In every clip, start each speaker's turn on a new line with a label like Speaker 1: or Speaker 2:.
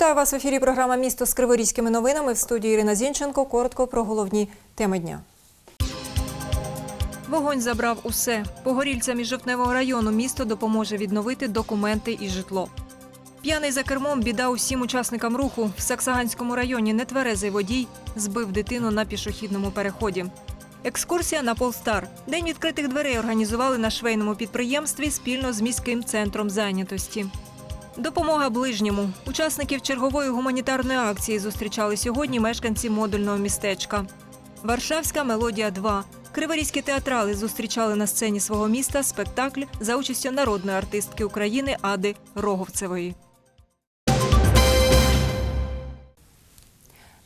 Speaker 1: Вітаю вас в ефірі. Програма Місто з криворізькими новинами в студії Ірина Зінченко. Коротко про головні теми дня. Вогонь забрав усе. Погорільцям із Жовтневого району місто допоможе відновити документи і житло. П'яний за кермом біда усім учасникам руху. В Саксаганському районі нетверезий водій збив дитину на пішохідному переході. Екскурсія на Полстар. День відкритих дверей організували на швейному підприємстві спільно з міським центром зайнятості. Допомога ближньому. Учасників чергової гуманітарної акції зустрічали сьогодні мешканці модульного містечка. Варшавська мелодія 2. Криворізькі театрали зустрічали на сцені свого міста спектакль за участю народної артистки України Ади Роговцевої.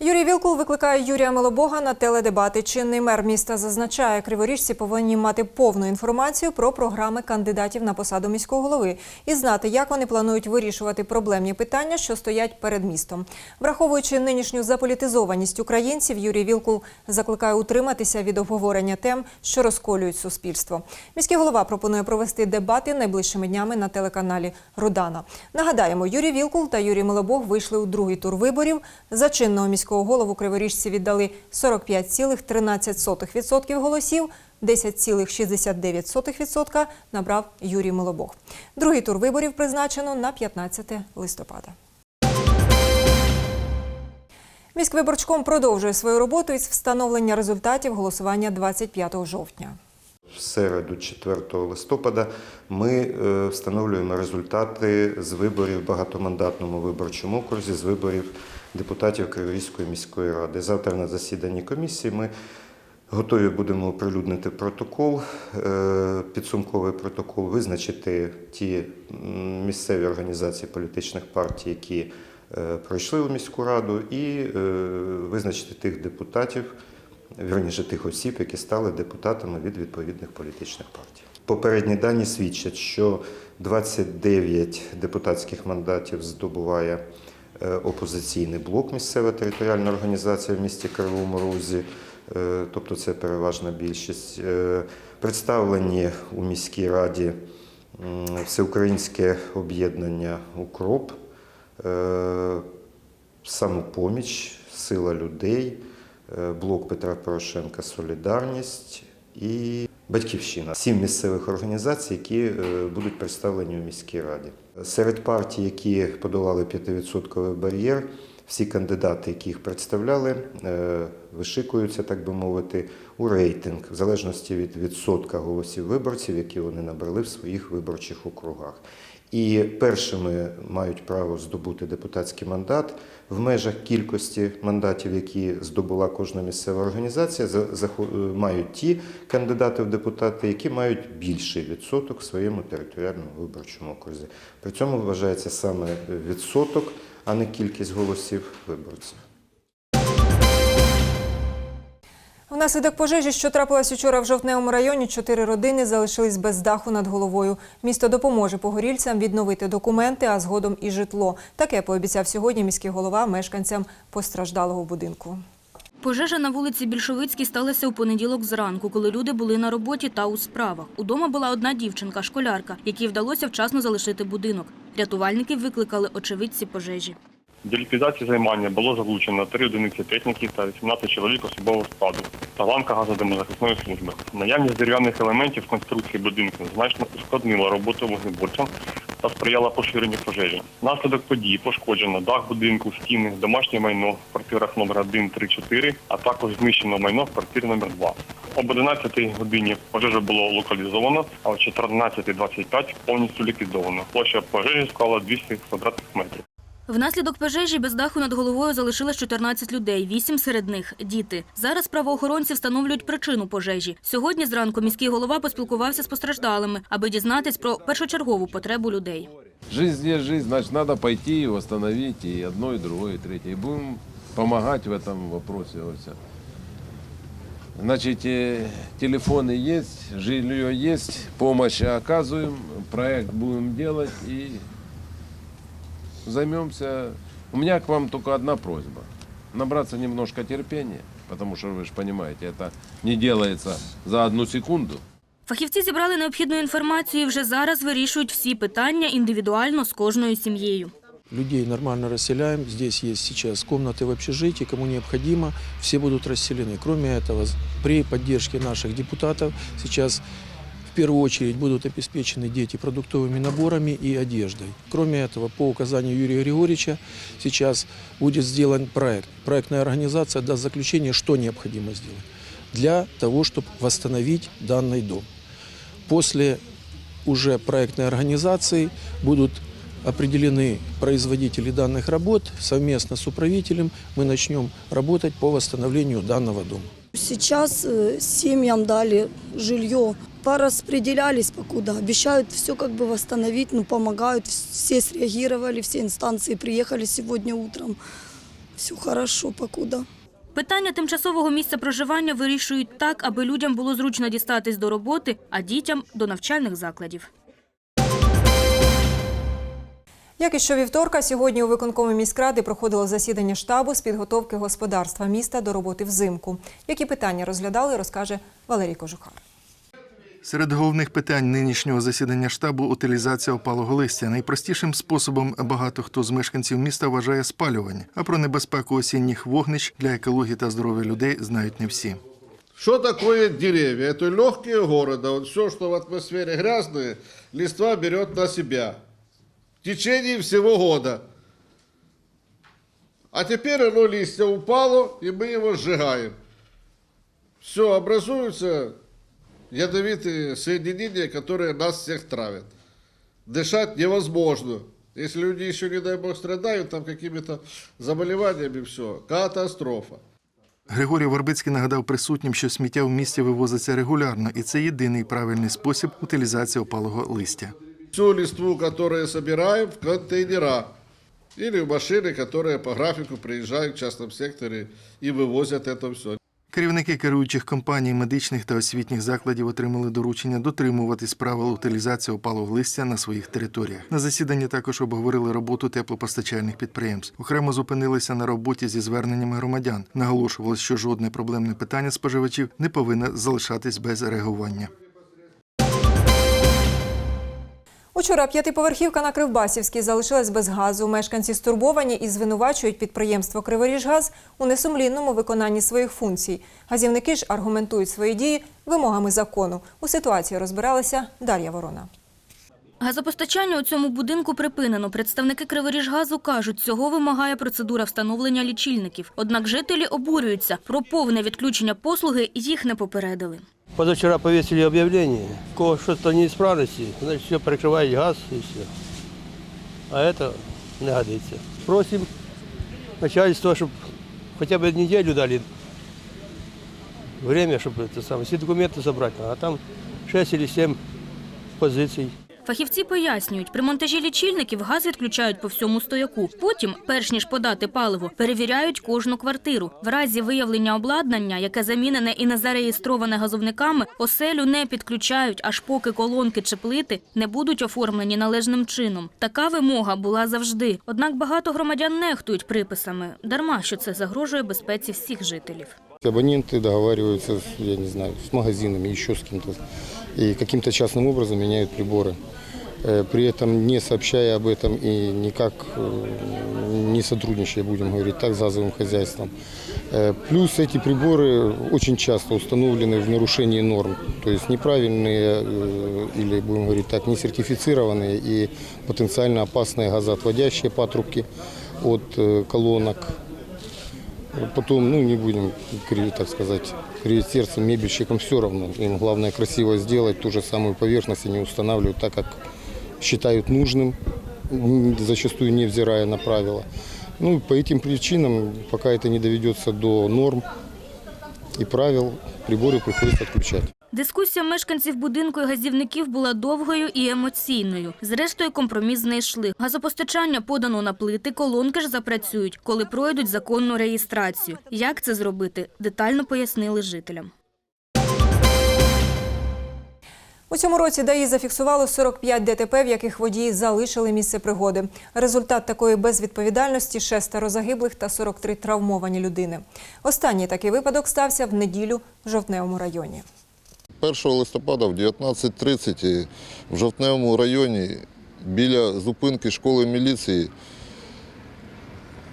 Speaker 1: Юрій Вілкул викликає Юрія Милобога на теледебати. Чинний мер міста зазначає, криворіжці повинні мати повну інформацію про програми кандидатів на посаду міського голови і знати, як вони планують вирішувати проблемні питання, що стоять перед містом. Враховуючи нинішню заполітизованість українців, Юрій Вілкул закликає утриматися від обговорення тем, що розколюють суспільство. Міський голова пропонує провести дебати найближчими днями на телеканалі Родана. Нагадаємо, Юрій Вілкул та Юрій Милобог вийшли у другий тур виборів. За чинного міського голову криворіжці віддали 45,13% голосів. 10,69% набрав Юрій Милобог. Другий тур виборів призначено на 15 листопада. Міськвиборчком продовжує свою роботу із встановлення результатів голосування 25 жовтня.
Speaker 2: В середу, 4 листопада, ми е, встановлюємо результати з виборів в багатомандатному виборчому окрузі, з виборів депутатів Криворізької міської ради. Завтра на засіданні комісії ми готові будемо оприлюднити протокол, е, підсумковий протокол, визначити ті місцеві організації політичних партій, які е, пройшли у міську раду, і е, визначити тих депутатів, вірніше тих осіб, які стали депутатами від відповідних політичних партій. Попередні дані свідчать, що 29 депутатських мандатів здобуває опозиційний блок місцева територіальна організація в місті Кривому Розі, е, тобто це переважна більшість. Е, Представлені у міській раді всеукраїнське об'єднання Укроп, е, самопоміч, сила людей, е, блок Петра Порошенка Солідарність і Батьківщина. Сім місцевих організацій, які е, будуть представлені у міській раді. Серед партій, які подолали 5% бар'єр, всі кандидати, які їх представляли, е, вишикуються, так би мовити, у рейтинг, в залежності від відсотка голосів виборців, які вони набрали в своїх виборчих округах. І першими мають право здобути депутатський мандат в межах кількості мандатів, які здобула кожна місцева організація. за- е, Мають ті кандидати в депутати, які мають більший відсоток в своєму територіальному виборчому окрузі. При цьому вважається саме відсоток, а не кількість голосів виборців.
Speaker 1: Внаслідок пожежі, що трапилась учора в жовтневому районі, чотири родини залишились без даху над головою. Місто допоможе погорільцям відновити документи, а згодом і житло. Таке пообіцяв сьогодні міський голова мешканцям постраждалого будинку.
Speaker 3: Пожежа на вулиці Більшовицькій сталася у понеділок зранку, коли люди були на роботі та у справах. Удома була одна дівчинка, школярка, якій вдалося вчасно залишити будинок. Рятувальники викликали очевидці пожежі.
Speaker 4: До ліквідації займання було залучено 3 одиниці техніки та 18 чоловік особового складу та ланка газодимозахисної служби. Наявність дерев'яних елементів конструкції будинку значно ускладнила роботу вогнеборцям та сприяла поширенню пожежі. Внаслідок події пошкоджено дах будинку, стіни, домашнє майно в квартирах номер 1, 3, 4, а також знищено майно в квартирі номер 2. Об 11 годині пожежу було локалізовано, а о 14.25 повністю ліквідовано. Площа пожежі склала 200 квадратних метрів.
Speaker 3: Внаслідок пожежі без даху над головою залишилось 14 людей, вісім серед них – діти. Зараз правоохоронці встановлюють причину пожежі. Сьогодні зранку міський голова поспілкувався з постраждалими, аби дізнатись про першочергову потребу людей.
Speaker 5: Жизнь есть жизнь, значит, надо пойти и восстановить и одно, и другое, и третье. И будем помогать в этом вопросе. во всем. Значит, э, телефоны есть, жилье есть, помощь оказываем, проект будем делать и займемся. У меня к вам только одна просьба. Набраться немножко терпения, потому что вы же понимаете, это не делается за одну секунду.
Speaker 3: Фахівці зібрали необхідну інформацію і вже зараз вирішують всі питання індивідуально з кожною сім'єю.
Speaker 6: людей нормально расселяем. Здесь есть сейчас комнаты в общежитии, кому необходимо, все будут расселены. Кроме этого, при поддержке наших депутатов сейчас в Первую очередь будут обеспечены дети продуктовыми наборами и одеждой. Кроме этого, по указанию Юрия Григорьевича сейчас будет сделан проект. Проектная организация даст заключение, что необходимо сделать для того, чтобы восстановить данный дом. После уже проектной организации будут определены производители данных работ. Совместно с управителем мы начнем работать по восстановлению данного дома.
Speaker 7: Сейчас э, семьям дали жилье, пораспределялись покуда, обещают все как бы восстановить, ну помогают, все среагировали, все инстанции приехали сегодня утром. Все хорошо покуда.
Speaker 3: Питання тимчасового місця проживання вирішують так, аби людям було зручно дістатись до роботи, а дітям – до навчальних закладів.
Speaker 1: Як і щовівторка, сьогодні у виконкомі міськради проходило засідання штабу з підготовки господарства міста до роботи взимку. Які питання розглядали, розкаже Валерій Кожухар.
Speaker 8: Серед головних питань нинішнього засідання штабу утилізація опалого листя. Найпростішим способом багато хто з мешканців міста вважає спалювання, а про небезпеку осінніх вогнищ для екології та здоров'я людей знають не всі.
Speaker 9: Что такое деревья? Это легкие города. Все, что в атмосфере грязное, листва берет на себя. В течение всего года. А теперь оно листья упало, и мы его сжигаем. Все, образуются ядовитые соединения, которые нас всех травят. Дышать невозможно. Если люди еще, не дай бог, страдают там какими-то заболеваниями, все, катастрофа.
Speaker 8: Григорій Вербицький нагадав присутнім, що сміття в місті вивозиться регулярно, і це єдиний правильний спосіб утилізації опалого листя.
Speaker 9: всю листву, которую собираем, в контейнера. Или в машины, которые по графику приезжают в частном секторе и вывозят это все.
Speaker 8: Керівники керуючих компаній, медичних та освітніх закладів отримали доручення дотримуватись правил утилізації опалого листя на своїх територіях. На засіданні також обговорили роботу теплопостачальних підприємств. Окремо зупинилися на роботі зі зверненнями громадян. Наголошували, що жодне проблемне питання споживачів не повинно залишатись без реагування.
Speaker 1: Учора п'ятиповерхівка на Кривбасівській залишилась без газу. Мешканці стурбовані і звинувачують підприємство Криворіжгаз у несумлінному виконанні своїх функцій. Газівники ж аргументують свої дії вимогами закону. У ситуації розбиралася Дар'я Ворона.
Speaker 3: Газопостачання у цьому будинку припинено. Представники Криворіжгазу кажуть, цього вимагає процедура встановлення лічильників. Однак жителі обурюються. Про повне відключення послуги їх не попередили.
Speaker 10: Позавчера повесили объявление, у кого что-то неисправности, значит, все прикрывает газ и все. А это не годится. Просим начальство, чтобы хотя бы неделю дали время, чтобы это самое, все документы забрать. А там 6 или 7 позиций.
Speaker 3: Фахівці пояснюють, при монтажі лічильників газ відключають по всьому стояку. Потім, перш ніж подати паливо, перевіряють кожну квартиру. В разі виявлення обладнання, яке замінене і не зареєстроване газовниками, оселю не підключають, аж поки колонки чи плити не будуть оформлені належним чином. Така вимога була завжди. Однак багато громадян нехтують приписами. Дарма, що це загрожує безпеці всіх жителів.
Speaker 11: Абоненты договариваются, с, я не знаю, с магазинами, еще с кем-то И каким-то частным образом меняют приборы. Э, При этом не сообщая об этом и никак э, не сотрудничая, будем говорить так, с газовым хозяйством. Э, Плюс эти приборы очень часто установлены в нарушении норм. То есть неправильные э, или, будем говорить так, не сертифицированные и потенциально опасные газоотводящие патрубки от э, колонок Потом, ну, не будем, кривить, так сказать, кривить сердце мебельщикам все равно. Им главное красиво сделать ту же самую поверхность, они устанавливают так, как считают нужным, м, зачастую невзирая на правила. Ну, и по этим причинам, пока это не доведется до норм и правил, приборы приходится отключать.
Speaker 3: Дискусія мешканців будинку і газівників була довгою і емоційною. Зрештою, компроміс знайшли. Газопостачання подано на плити, колонки ж запрацюють, коли пройдуть законну реєстрацію. Як це зробити, детально пояснили жителям.
Speaker 1: У цьому році ДАІ зафіксувало 45 ДТП, в яких водії залишили місце пригоди. Результат такої безвідповідальності – шестеро загиблих та 43 травмовані людини. Останній такий випадок стався в неділю в Жовтневому районі.
Speaker 12: 1 листопада в 19.30 в Жовтневому районі біля зупинки школи міліції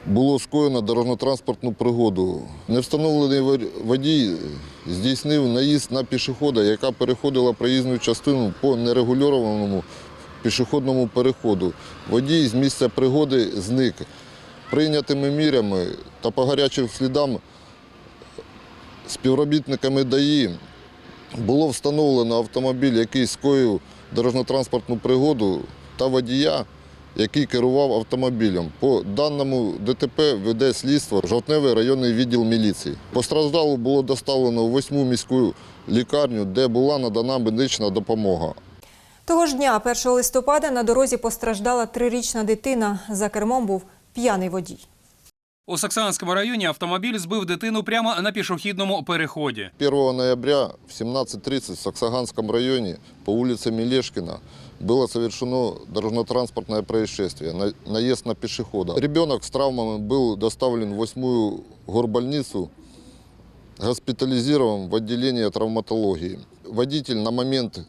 Speaker 12: було скоєно дорожньо-транспортну пригоду. Невстановлений водій здійснив наїзд на пішохода, яка переходила проїзну частину по нерегульованому пішохідному переходу. Водій з місця пригоди зник. Прийнятими мірами та по гарячим слідам співробітниками ДАІ було встановлено автомобіль, який скоїв дорожньо-транспортну пригоду та водія, який керував автомобілем. По даному ДТП веде слідство Жовтневий районний відділ міліції. Постраждалу було доставлено в восьму міську лікарню, де була надана медична допомога.
Speaker 1: Того ж дня, 1 листопада, на дорозі постраждала трирічна дитина. За кермом був п'яний водій.
Speaker 13: У Саксанському районі автомобіль збив дитину прямо на пішохідному переході.
Speaker 12: 1 ноября в 17.30 в Саксаганском районе по улице Мелешкина было совершено дорожно-транспортное происшествие, на- наезд на пешехода. Ребенок с травмами был доставлен в восьмую горбольницу, госпитализирован в отделение травматологии. Водитель на момент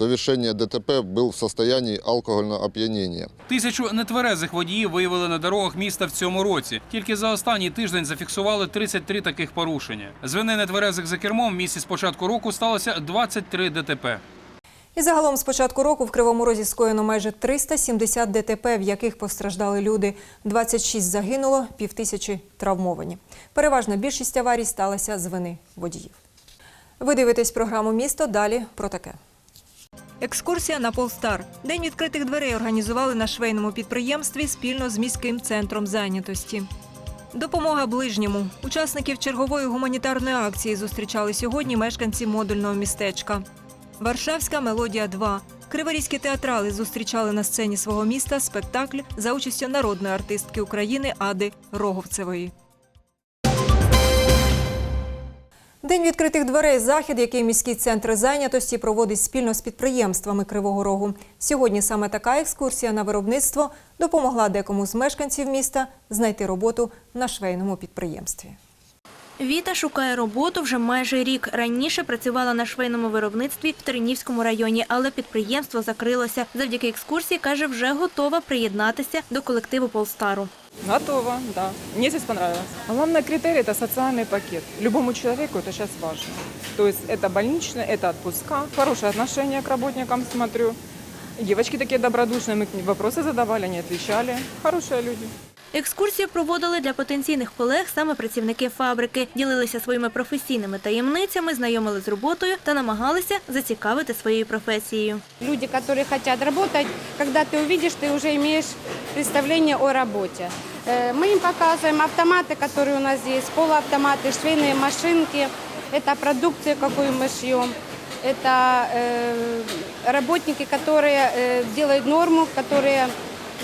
Speaker 12: совершения ДТП был в состоянии алкогольного опьянения.
Speaker 13: Тисячу нетверезих водіїв виявили на дорогах міста в цьому році. Тільки за останній тиждень зафіксували 33 таких порушення. З вини нетверезих за кермом в місті з початку року сталося 23 ДТП.
Speaker 1: І загалом з початку року в Кривому Розі скоєно майже 370 ДТП, в яких постраждали люди. 26 загинуло, півтисячі травмовані. Переважна більшість аварій сталася з вини водіїв. Ви дивитесь програму «Місто». Далі про таке. Екскурсія на Полстар. День відкритих дверей організували на швейному підприємстві спільно з міським центром зайнятості. Допомога ближньому. Учасників чергової гуманітарної акції зустрічали сьогодні мешканці модульного містечка. Варшавська мелодія 2 Криворізькі театрали зустрічали на сцені свого міста спектакль за участю народної артистки України Ади Роговцевої. День відкритих дверей захід, який міський центр зайнятості проводить спільно з підприємствами Кривого Рогу. Сьогодні саме така екскурсія на виробництво допомогла декому з мешканців міста знайти роботу на швейному підприємстві.
Speaker 3: Віта шукає роботу вже майже рік. Раніше працювала на швейному виробництві в Тернівському районі, але підприємство закрилося. Завдяки екскурсії каже, вже готова приєднатися до колективу Полстару.
Speaker 14: Готово, да. Мне здесь понравилось. Главный критерий – это социальный пакет. Любому человеку это сейчас важно. То есть это больничное, это отпуска, хорошее отношение к работникам, смотрю. Девочки такие добродушные, мы к ним вопросы задавали, они отвечали. Хорошие люди.
Speaker 3: Екскурсію проводили для потенційних колег саме працівники фабрики, ділилися своїми професійними таємницями, знайомили з роботою та намагалися зацікавити своєю професією.
Speaker 15: Люди, которые хотят работать, когда ты увидишь, ты уже имеешь представление о работе. Э, Мы им показываем автоматы, которые у нас есть, полуавтоматы, швейные машинки. Это продукция, какую мы шьем. Это э, работники, которые э, делают норму, которые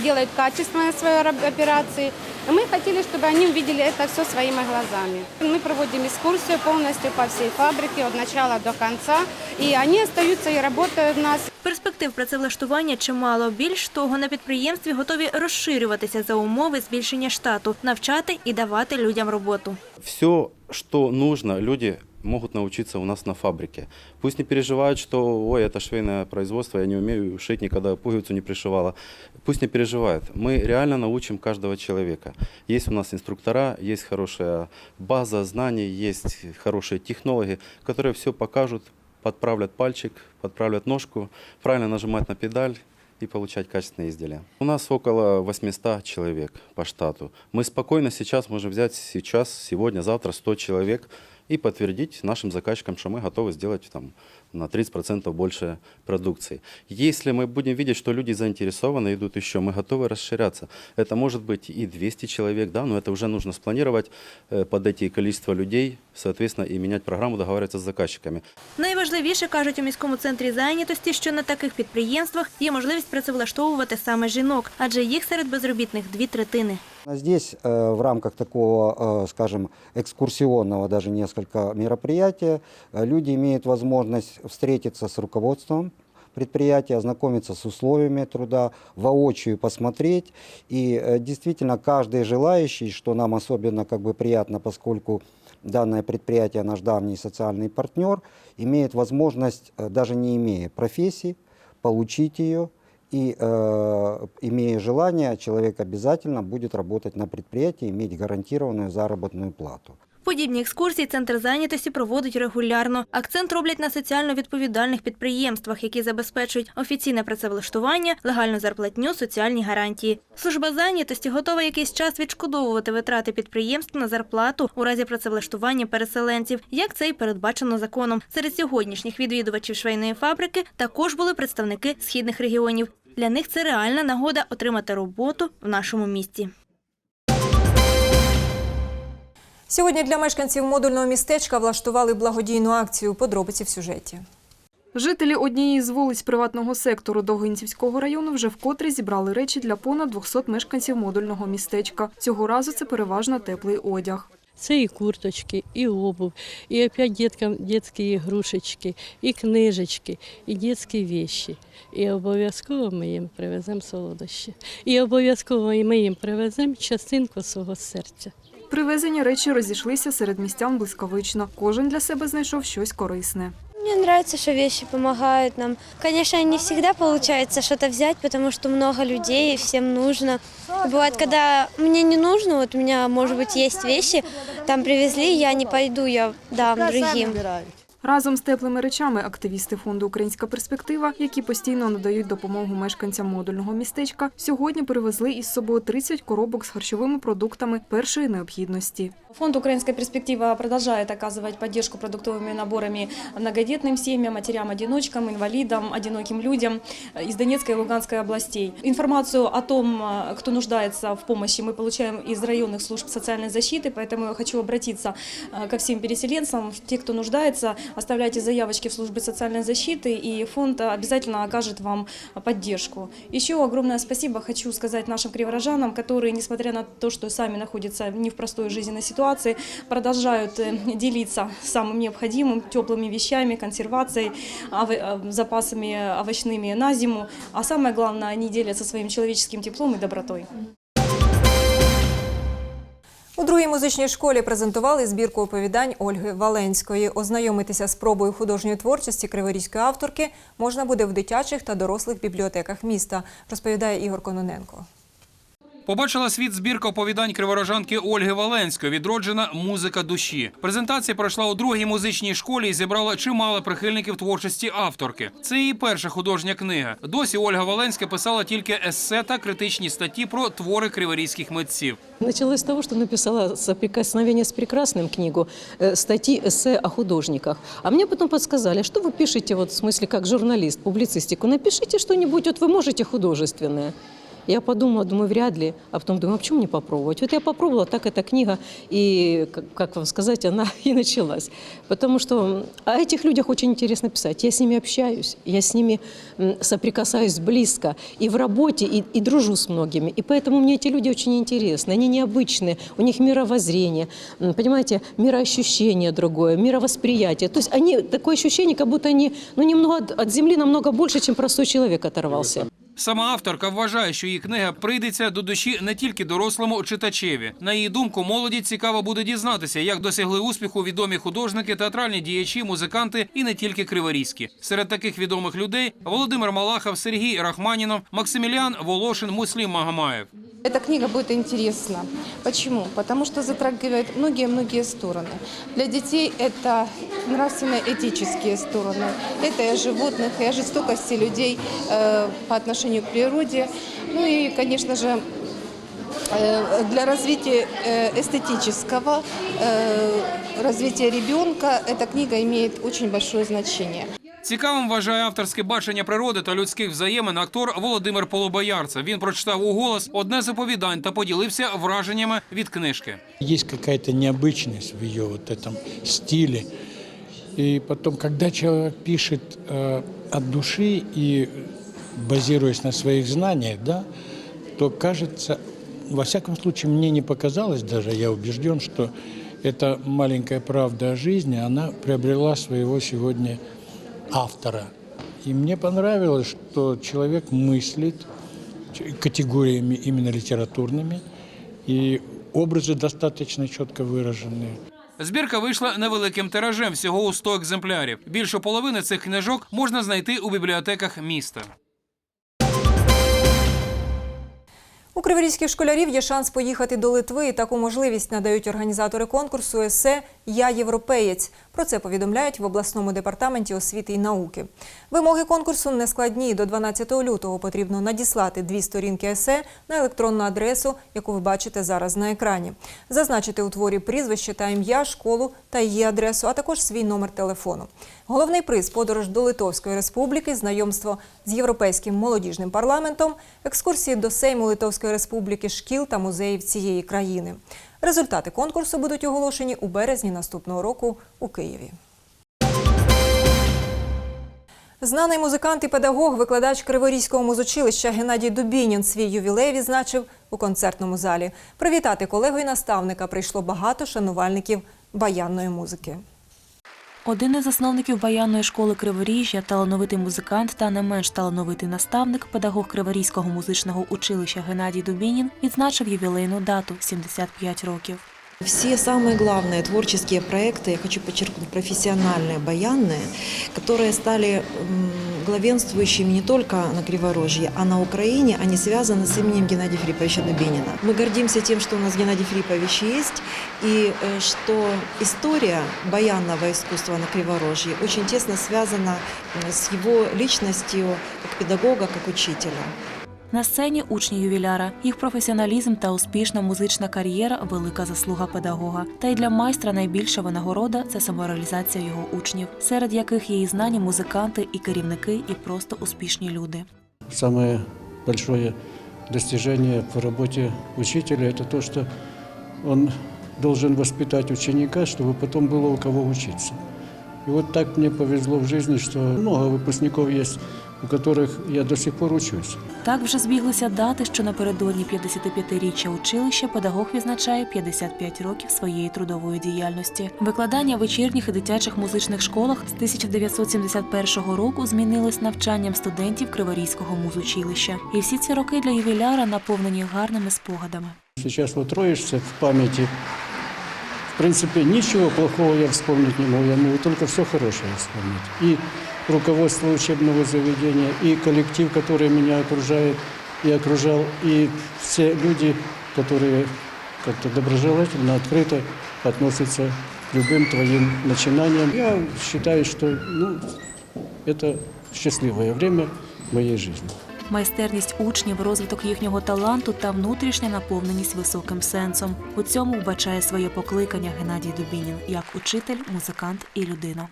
Speaker 15: делают качественные свои раб- операции. И Мы хотели, чтобы они увидели это все своими глазами. Мы проводим экскурсию полностью по всей фабрике от начала до конца. И они остаются и работают у нас.
Speaker 3: Перспектив працевлаштування чимало. Більш того, на підприємстві готові розширюватися за умови збільшення штату, навчати і давати людям роботу.
Speaker 16: Все, что нужно, люди могут научиться у нас на фабрике. Пусть не переживают, что ой, это швейное производство, я не умею шить, никогда пуговицу не пришивала. Пусть не переживают. Мы реально научим каждого человека. Есть у нас инструктора, есть хорошая база знаний, есть хорошие технологи, которые все покажут, подправлят пальчик, подправлят ножку, правильно нажимать на педаль и получать качественные изделия. У нас около 800 человек по штату. Мы спокойно сейчас можем взять сейчас, сегодня, завтра 100 человек и подтвердить нашим заказчикам, что мы готовы сделать там, на 30% больше продукции. Если мы будем видеть, что люди заинтересованы, идут еще, мы готовы расширяться. Это может быть и 200 человек, да, но это уже нужно спланировать э, под эти количество людей, соответственно, и менять программу, договариваться с заказчиками.
Speaker 3: Найважливіше, кажуть у міському центрі зайнятості, що на таких підприємствах є можливість працевлаштовувати саме жінок, адже їх серед безробітних дві третини.
Speaker 17: Здесь э, в рамках такого, э, скажем, экскурсионного даже несколько мероприятия э, люди имеют возможность встретиться с руководством предприятия, ознакомиться с условиями труда, воочию посмотреть. И действительно каждый желающий, что нам особенно как бы приятно, поскольку данное предприятие наш давний социальный партнер, имеет возможность, даже не имея профессии, получить ее И, э, имея желание, человек обязательно будет работать на предприятии, иметь гарантированную заработную плату.
Speaker 18: Подібні екскурсії центр зайнятості проводить регулярно. Акцент роблять на соціально відповідальних підприємствах, які забезпечують офіційне працевлаштування, легальну зарплатню, соціальні гарантії. Служба зайнятості готова якийсь час відшкодовувати витрати підприємств на зарплату у разі працевлаштування переселенців, як це й передбачено законом. Серед сьогоднішніх відвідувачів швейної фабрики також були представники східних регіонів. Для них це реальна нагода отримати роботу в нашому місті.
Speaker 1: Сьогодні для мешканців модульного містечка влаштували благодійну акцію. Подробиці в сюжеті.
Speaker 19: Жителі однієї з вулиць приватного сектору Довгинцівського району вже вкотре зібрали речі для понад 200 мешканців модульного містечка. Цього разу це переважно теплий одяг.
Speaker 20: Це і курточки, і обув, і опять діткам дітські ігрушечки, і книжечки, і дітські віші. І обов'язково ми їм привеземо солодощі. І обов'язково ми їм привеземо частинку свого серця.
Speaker 19: Привезені речі розійшлися серед містян блискавично. Кожен для себе знайшов щось корисне.
Speaker 21: Мне нравится, что вещи помогают нам. Конечно, не всегда получается что-то взять, потому что много людей, и всем нужно. Бывает, когда мне не нужно, вот у меня, может быть, есть вещи, там привезли, я не пойду, я дам другим.
Speaker 19: Разом з теплими речами активісти фонду Українська перспектива, які постійно надають допомогу мешканцям модульного містечка, сьогодні привезли із собою 30 коробок з харчовими продуктами першої необхідності.
Speaker 22: Фонд «Украинская перспектива» продолжает оказывать поддержку продуктовыми наборами многодетным семьям, матерям-одиночкам, инвалидам, одиноким людям из Донецкой и Луганской областей. Информацию о том, кто нуждается в помощи, мы получаем из районных служб социальной защиты, поэтому я хочу обратиться э, ко всем переселенцам. Те, кто нуждается, Оставляйте заявочки в службе социальной защиты, и фонд обязательно окажет вам поддержку. Еще огромное спасибо хочу сказать нашим криворожанам, которые, несмотря на то, что сами находятся не в простой жизненной ситуации, продолжают э, делиться самым необходимым, теплыми вещами, консервацией, э, запасами овощными на зиму. А самое главное, они делятся своим человеческим теплом и добротой.
Speaker 1: У другій музичній школі презентували збірку оповідань Ольги Валенської. Ознайомитися з пробою художньої творчості криворізької авторки можна буде в дитячих та дорослих бібліотеках міста, розповідає Ігор Кононенко.
Speaker 13: Побачила світ збірка оповідань криворожанки Ольги Валенської «Відроджена музика душі». Презентація пройшла у другій музичній школі і зібрала чимало прихильників творчості авторки. Це її перша художня книга. Досі Ольга Валенська писала тільки есе та критичні статті про твори криворізьких митців.
Speaker 20: Началось с того, что написала «Соприкосновение с прекрасным» книгу, э, статьи, эссе о художниках. А мне потом подсказали, что вы пишете, вот, в смысле, как журналист, публицистику, напишите что-нибудь, вот вы можете художественное. Я подумала, думаю, вряд ли. А потом думаю, а почему не попробовать? Вот я попробовала, так эта книга, и, как, вам сказать, она и началась. Потому что о этих людях очень интересно писать. Я с ними общаюсь, я с ними соприкасаюсь близко и в работе, и, и дружу с многими. И поэтому мне эти люди очень интересны. Они необычные, у них мировоззрение, понимаете, мироощущение другое, мировосприятие. То есть они, такое ощущение, как будто они ну, немного от, от земли намного больше, чем простой человек оторвался.
Speaker 13: Сама авторка вважає, що її книга прийдеться до душі не тільки дорослому читачеві. На її думку, молоді цікаво буде дізнатися, як досягли успіху відомі художники, театральні діячі, музиканти і не тільки криворізькі. Серед таких відомих людей Володимир Малахов, Сергій Рахманінов, Максиміліан Волошин, Муслім Магомаєв.
Speaker 23: Эта книга будет интересна. Почему? Потому что затрагивает многие-многие стороны. Для детей это нравственно-этические стороны. Это и о животных, и о жестокости людей э, по отношению к природе. Ну и, конечно же, э, для развития э, эстетического, э, развития ребенка эта книга имеет очень большое значение.
Speaker 13: Цікавим вважає авторське бачення природи та людських взаємин актор Володимир Полубоярцев. Він прочитав у голос одне з оповідань та поділився враженнями від книжки.
Speaker 24: Есть какая-то необычность в ее вот этом стиле. И потом, когда человек пишет э, от души и базируясь на своих знаниях, да, то кажется, во всяком случае, мне не показалось даже, я убежден, что эта маленькая правда о жизни, она приобрела своего сегодня автора. И мне понравилось, что человек мыслит ч- категориями именно литературными, и образы достаточно четко выраженные.
Speaker 13: Збірка вийшла невеликим тиражем, всього у 100 екземплярів. Більше половини цих книжок можна знайти у бібліотеках міста.
Speaker 1: У криворізьких школярів є шанс поїхати до Литви. Таку можливість надають організатори конкурсу есе Я європеєць. Про це повідомляють в обласному департаменті освіти і науки. Вимоги конкурсу не складні. До 12 лютого потрібно надіслати дві сторінки есе на електронну адресу, яку ви бачите зараз на екрані. Зазначити у творі прізвище та ім'я, школу та її адресу, а також свій номер телефону. Головний приз подорож до Литовської республіки, знайомство з європейським молодіжним парламентом, екскурсії до Сейму Литовської республіки, шкіл та музеїв цієї країни. Результати конкурсу будуть оголошені у березні наступного року у Києві. Знаний музикант і педагог, викладач Криворізького музучилища Геннадій Дубінін свій ювілей відзначив у концертному залі. Привітати колегу і наставника прийшло багато шанувальників баянної музики.
Speaker 25: Один із засновників баянної школи Криворіжжя, талановитий музикант та не менш талановитий наставник, педагог Криворізького музичного училища Геннадій Дубінін відзначив ювілейну дату 75 років.
Speaker 26: Все самые главные творческие проекты, я хочу подчеркнуть, профессиональные, баянные, которые стали м, главенствующими не только на Криворожье, а на Украине, они связаны с именем Геннадия Филипповича Дубинина. Мы гордимся тем, что у нас Геннадий Филиппович есть, и э, что история баянного искусства на Криворожье очень тесно связана м, с его личностью как педагога, как учителя.
Speaker 25: На сцені учні ювіляра, їх професіоналізм та успішна музична кар'єра велика заслуга педагога. Та й для майстра найбільша винагорода це самореалізація його учнів, серед яких є і знані музиканти, і керівники, і просто успішні люди.
Speaker 27: Самое большое достижение в работе учителя – это то, что он должен воспитать ученика, чтобы потом было у кого учиться. И вот так мне повезло в жизни, что много выпускников есть, у которых я до сих пор учусь.
Speaker 25: Так вже збіглися дати, що напередодні 55-річчя училища педагог відзначає 55 років своєї трудової діяльності. Викладання в вечірніх і дитячих музичних школах з 1971 року змінилось навчанням студентів Криворізького музучилища. І всі ці роки для ювіляра наповнені гарними спогадами.
Speaker 27: Сейчас вот роешься в памяти. В принципе, ничего плохого я вспомнить не могу, я могу только все хорошее вспомнить. И руководство учебного заведения, и коллектив, который меня окружает и окружал, и все люди, которые как-то доброжелательно, открыто относятся к любым твоим начинаниям. Я считаю, что ну, это счастливое время в моей жизни.
Speaker 25: Майстерність учнів, розвиток їхнього таланту та внутрішня наповненість високим сенсом. У цьому вбачає своє покликання Геннадій Дубінін як учитель, музикант і людина.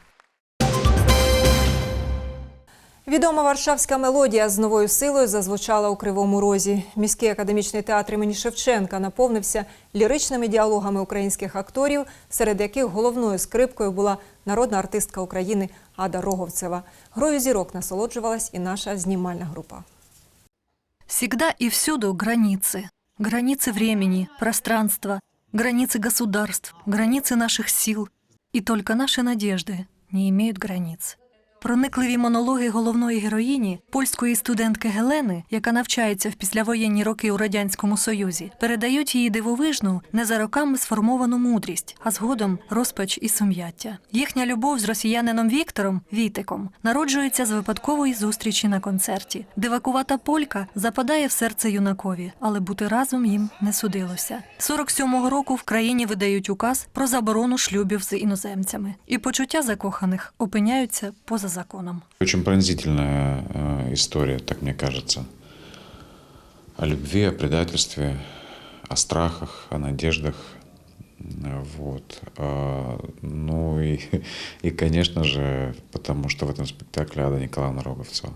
Speaker 1: Відома варшавська мелодія з новою силою зазвучала у Кривому Розі. Міський академічний театр імені Шевченка наповнився ліричними діалогами українських акторів, серед яких головною скрипкою була народна артистка України Ада Роговцева. Грою зірок насолоджувалась і наша знімальна група.
Speaker 28: Всегда и всюду границы. Границы времени, пространства, границы государств, границы наших сил. И только наши надежды не имеют границ. Проникливі монологи головної героїні, польської студентки Гелени, яка навчається в післявоєнні роки у радянському союзі, передають її дивовижну, не за роками сформовану мудрість, а згодом розпач і сум'яття. Їхня любов з росіянином Віктором Вітиком народжується з випадкової зустрічі на концерті. Дивакувата полька западає в серце юнакові, але бути разом їм не судилося. 47-го року в країні видають указ про заборону шлюбів з іноземцями, і почуття закоханих опиняються поза законом.
Speaker 29: Очень пронзительная э, история, так мне кажется. О любви, о предательстве, о страхах, о надеждах. Вот. А, Ну и, и, конечно же, потому что в этом спектакле Ада Николаевна Роговцева.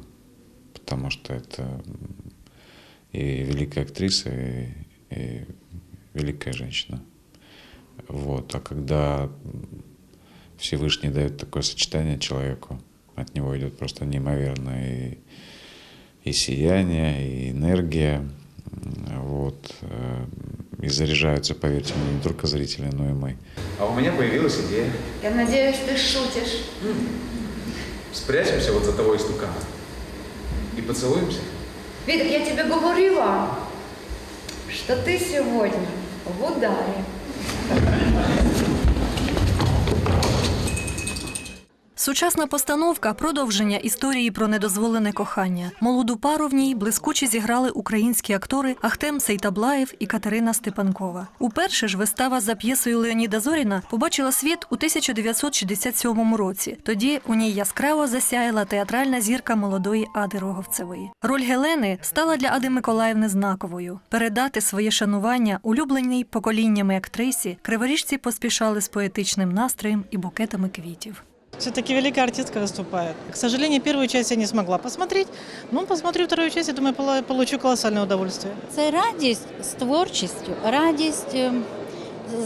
Speaker 29: Потому что это и великая актриса, и, и великая женщина. Вот. А когда Всевышний дает такое сочетание человеку, от него идет просто неимоверное и, и сияние, и энергия. Вот. э, И заряжаются, поверьте мне, не только зрители, но и мы.
Speaker 30: А у меня появилась идея.
Speaker 31: Я надеюсь, ты шутишь.
Speaker 30: Спрячемся вот за того истукана и поцелуемся.
Speaker 31: Виток, я тебе говорила, что ты сегодня в ударе.
Speaker 28: Сучасна постановка продовження історії про недозволене кохання. Молоду пару в ній блискуче зіграли українські актори Ахтем Сейтаблаєв і Катерина Степанкова. Уперше ж вистава за п'єсою Леоніда Зоріна побачила світ у 1967 році. Тоді у ній яскраво засяяла театральна зірка молодої Ади Роговцевої. Роль Гелени стала для Ади Миколаївни знаковою. Передати своє шанування улюбленій поколіннями актрисі криворіжці поспішали з поетичним настроєм і букетами квітів.
Speaker 32: Все-таки великая артистка выступает. К сожалению, первую часть я не смогла посмотреть. Ну, посмотрю вторую часть, я думаю, получу колоссальное удовольствие.
Speaker 33: Це радість з творчістю, радість е,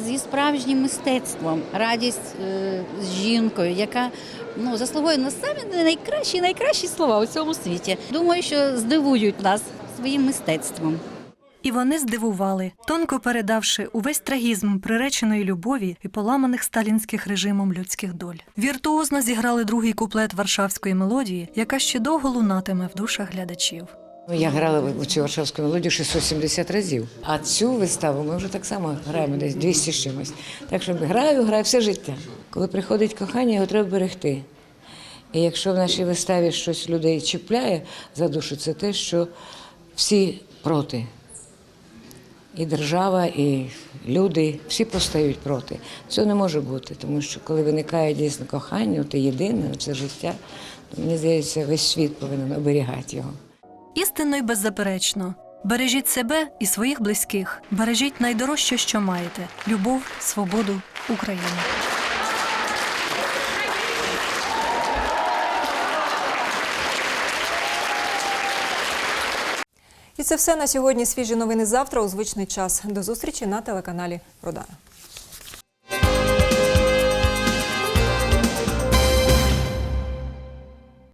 Speaker 33: зі справжнім мистецтвом, радість е, з жінкою, яка ну, заслуговує на самі найкращі, найкращі слова у цьому світі. Думаю, що здивують нас своїм мистецтвом.
Speaker 28: І вони здивували, тонко передавши увесь трагізм приреченої любові і поламаних сталінських режимом людських доль. Віртуозно зіграли другий куплет варшавської мелодії, яка ще довго лунатиме в душах глядачів.
Speaker 34: Ну, Я грала в цю варшавську мелодію 670 разів. А цю виставу ми вже так само граємо десь 200 з чимось. Так що граю, граю все життя. Коли приходить кохання, його треба берегти. І якщо в нашій виставі щось людей чіпляє за душу, це те, що всі проти. І держава, і люди всі постають проти. Цього не може бути, тому що коли виникає дійсно кохання, ти єдине, це життя, то мені здається, весь світ повинен оберігати його.
Speaker 28: Істинно й беззаперечно. Бережіть себе і своїх близьких. Бережіть найдорожче, що маєте любов, свободу, Україну.
Speaker 1: І це все на сьогодні. Свіжі новини завтра у звичний час. До зустрічі на телеканалі Родана.